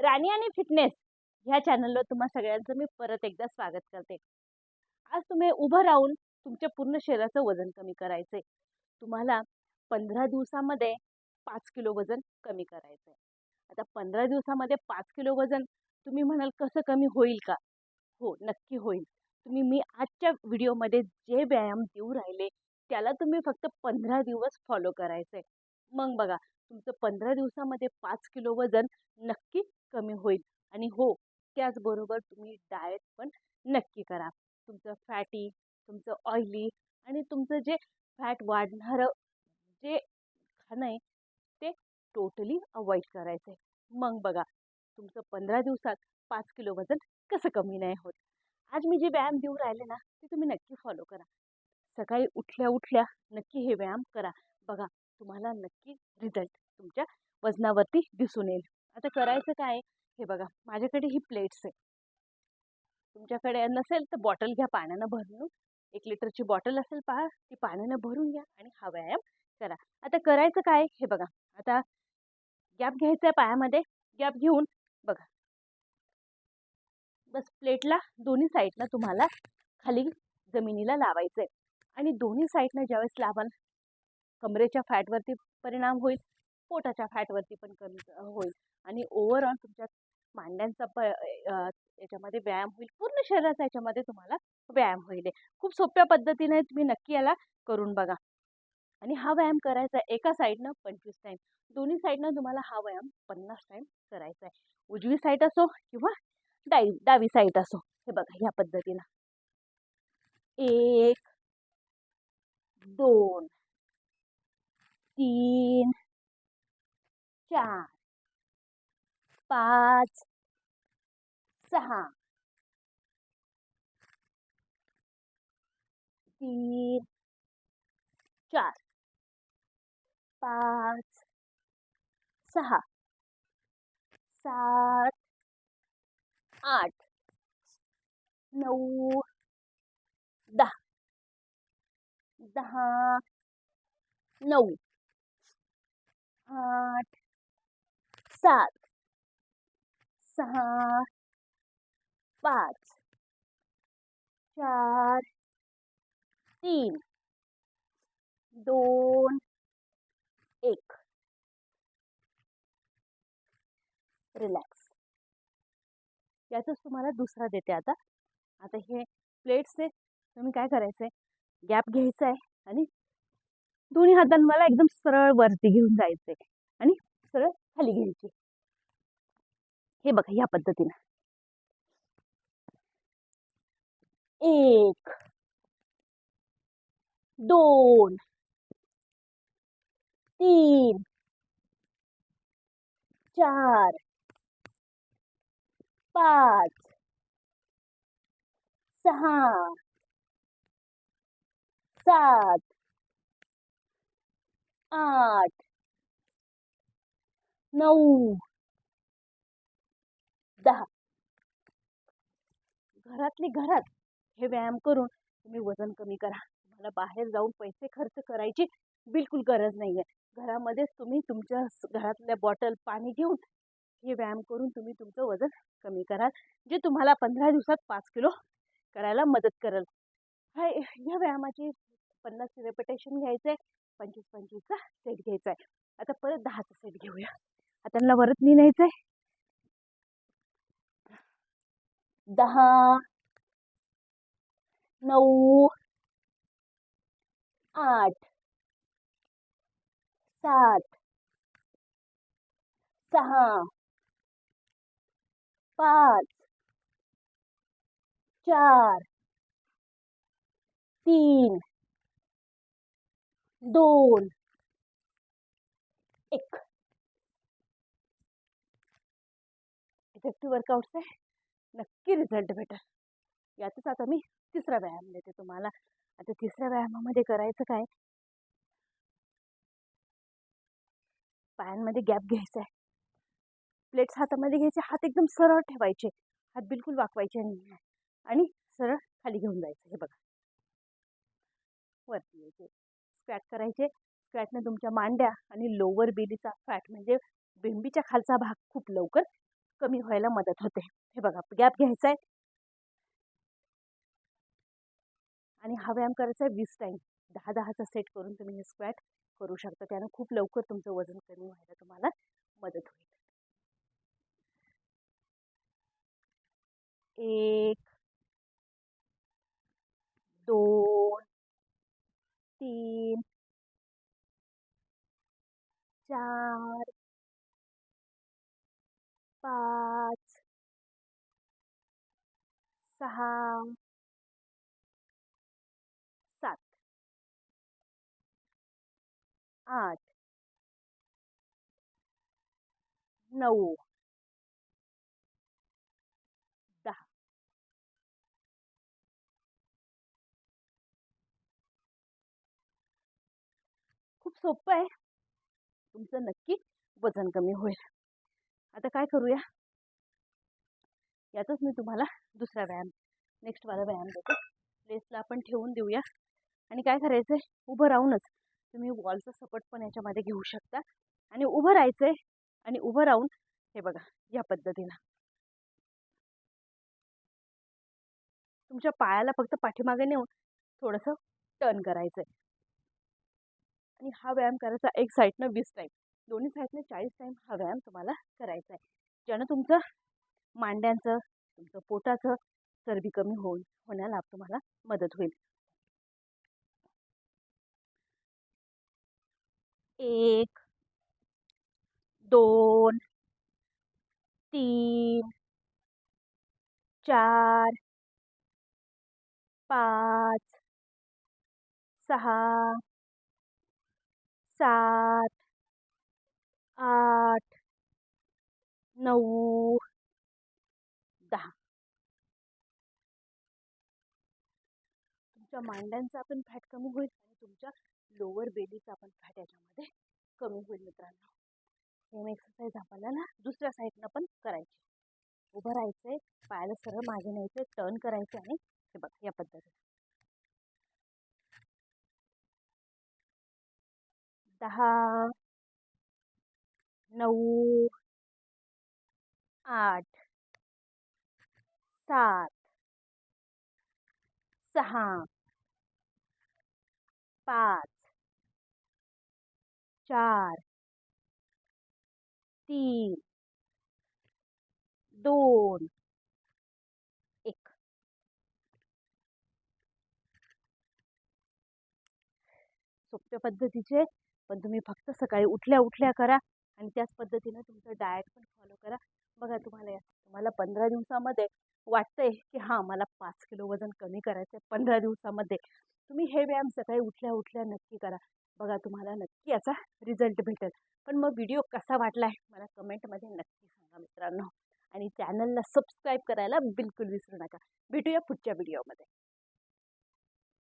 राणी आणि फिटनेस ह्या चॅनलवर तुम्हा सगळ्यांचं मी परत एकदा स्वागत करते. आज तुम्ही उभं राहून तुमच्या पूर्ण शरीराचं वजन कमी करायचं आहे तुम्हाला पंधरा दिवसामध्ये पाच किलो वजन कमी करायचं आहे आता पंधरा दिवसामध्ये पाच किलो वजन तुम्ही म्हणाल कसं कमी होईल का? हो नक्की होईल. तुम्ही मी आजच्या व्हिडिओमध्ये जे व्यायाम देऊ राहिले त्याला तुम्ही फक्त पंधरा दिवस फॉलो करायचं आहे मग बघा तुमचं पंधरा दिवसामध्ये पाच किलो वजन नक्की कमी होईल. आणि हो त्याचबरोबर तुम्ही डाएट पण नक्की करा. तुमचं फॅटी तुमचं ऑइली आणि तुमचं जे फॅट वाढणारं जे खाणं आहे ते टोटली अवॉइड करायचं आहे मग बघा तुमचं पंधरा दिवसात पाच किलो वजन कसं कमी नाही होत. आज मी जे व्यायाम देऊ राहिले ना ते तुम्ही नक्की फॉलो करा. सकाळी उठल्या उठल्या नक्की हे व्यायाम करा. बघा तुम्हाला नक्की रिझल्ट तुमच्या वजनावरती दिसून येईल. आता करायचं काय हे बघा माझ्याकडे ही प्लेट्स आहे तुमच्याकडे नसेल तर बॉटल घ्या पाण्यानं भरून. एक लिटरची बॉटल असेल पहा ती पाण्यानं भरून घ्या आणि हा व्यायाम करा. आता करायचं काय? हे बघा आता गॅप घ्यायचा आहे पायामध्ये. गॅप घेऊन बघा. बस प्लेटला दोन्ही साईडनं तुम्हाला खाली जमिनीला लावायचं आहे आणि दोन्ही साईडनं ज्यावेळेस लावाल कमरेच्या फॅटवरती परिणाम होईल पोटाच्या फॅटवरती पण कमी होईल आणि ओव्हरऑल तुमच्या मांड्यांचा प याच्यामध्ये व्यायाम होईल पूर्ण शरीराचा याच्यामध्ये तुम्हाला व्यायाम होईल. खूप सोप्या पद्धतीने तुम्ही नक्की याला करून बघा. आणि हा व्यायाम करायचा आहे एका साईडनं पंचवीस टाईम दोन्ही साईडनं तुम्हाला हा व्यायाम पन्नास टाईम करायचा आहे. उजवी साईड असो किंवा डावी डावी साईड असो. हे बघा ह्या पद्धतीनं. एक दोन. तीन चार पाच सहा. तीन चार पाच सहा. सात आठ नऊ दहा. दहा नऊ. आठ सात सहा पाच चार तीन दोन एक. रिलॅक्स. याचंच तुम्हाला दुसरा देते आता. आता हे प्लेट्स आहे तुम्ही काय करायचं आहे गॅप घ्यायचा आहे आणि दोन्ही हातांना मला एकदम सरळ वरती घेऊन जायचं आहे आणि सरळ खाली घ्यायची. हे बघा या पद्धतीनं. एक दोन तीन चार पाच सहा सात आठ नऊ दहा घरातली घरात हे व्यायाम करून तुम्ही वजन कमी करा. तुम्हाला बाहेर जाऊन पैसे खर्च करायची बिलकुल गरज नाही आहे घरामध्येच तुम्ही तुमच्या घरातल्या बॉटल पाणी घेऊन हे व्यायाम करून तुम्ही तुमचं वजन कमी कराल जे तुम्हाला पंधरा दिवसात पाच किलो करायला मदत करेल. हा ह्या व्यायामाची पन्नास रेपिटेशन घ्यायचं आहे पंचवीस पंचवीसचा सेट घ्यायचा आहे आता परत दहाचा सेट घेऊया. आता परत मी न्यायचं आहे दहा नऊ आठ सात सहा पाच चार तीन दोन. एक. इफेक्टिव्ह वर्कआउट्स आहे. नक्की रिझल्ट भेटेल. यातच आता मी तिसरा व्यायाम देते तुम्हाला. आता तिसऱ्या व्यायामामध्ये करायचं काय? पायांमध्ये गॅप घ्यायचा आहे. प्लेट्स हातामध्ये घ्यायचे. हात एकदम सरळ ठेवायचे. हात बिलकुल वाकवायचे नाही. आणि सरळ खाली घेऊन जायचं. हे बघा. वरती यायचे. स्क्वॅट करायचे. स्क्वॅटनं तुमच्या मांड्या आणि लोअर बेलीचा फॅट म्हणजे बेंबीच्या खालचा भाग खूप लवकर कमी व्हायला मदत होते. हे बघा गॅप घ्यायचा आहे आणि हा व्यायाम करायचा आहे वीस टाईम दहा दहाचा सेट करून तुम्ही हे स्क्वॅट करू शकता. त्यानं खूप लवकर तुमचं वजन कमी व्हायला तुम्हाला मदत होईल एक दोन तीन चार पाच सहा सात. आठ. नऊ. दहा. खूप सोपं आहे. तुमचं नक्की वजन कमी होईल. आता काय करूया? यातच मी तुम्हाला दुसरा व्यायाम नेक्स्टवाला व्यायाम देतो. प्लेसला आपण ठेवून देऊया. आणि काय करायचं आहे उभं राहूनच तुम्ही वॉलचा सपोर्ट पण याच्यामध्ये घेऊ शकता. आणि उभं राहायचं आहे आणि उभं राहून हे बघा या पद्धतीनं. तुमच्या पायाला फक्त पाठीमागे नेऊन थोडंसं टर्न करायचं आहे आणि हा व्यायाम करायचा एक साईडनं वीस टाईम दोन्ही साईडनं चाळीस टाईम हा व्यायाम तुम्हाला करायचा आहे ज्यानं तुमचं मांड्यांचं तुमचं पोटाचं चरबी कमी होऊन होण्याला तुम्हाला मदत होईल. एक दोन तीन चार पाच सहा सात आठ नऊ दहा. तुमच्या मांड्यांचा पण फॅट कमी होईल आणि तुमच्या लोअर बेलीचा पण फॅट याच्यामध्ये कमी होईल मित्रांनो. सेम एक्सरसाइज आपल्याला दुसऱ्या साईडनं पण करायची. उभं राहायचं आहे पायाला सरळ मागे न्यायचं टर्न करायचं आणि हे बघा या पद्धतीने. दहा नऊ आठ सात सहा पाच चार तीन दोन एक सोप्या पद्धतीचे पण तुम्ही फक्त सकाळी उठल्या उठल्या करा आणि त्याच पद्धतीनं तुमचं डाएट पण फॉलो करा. बघा तुम्हाला तुम्हाला पंधरा दिवसामध्ये वाटतंय की हां मला पाच किलो वजन कमी करायचं आहे पंधरा दिवसामध्ये. तुम्ही हे व्यायाम सकाळी उठल्या उठल्या नक्की करा. बघा तुम्हाला नक्की याचा रिझल्ट भेटेल. पण मग व्हिडिओ कसा वाटला आहे मला कमेंटमध्ये नक्की सांगा मित्रांनो. आणि चॅनलला सबस्क्राईब करायला बिलकुल विसरू नका. भेटूया पुढच्या व्हिडिओमध्ये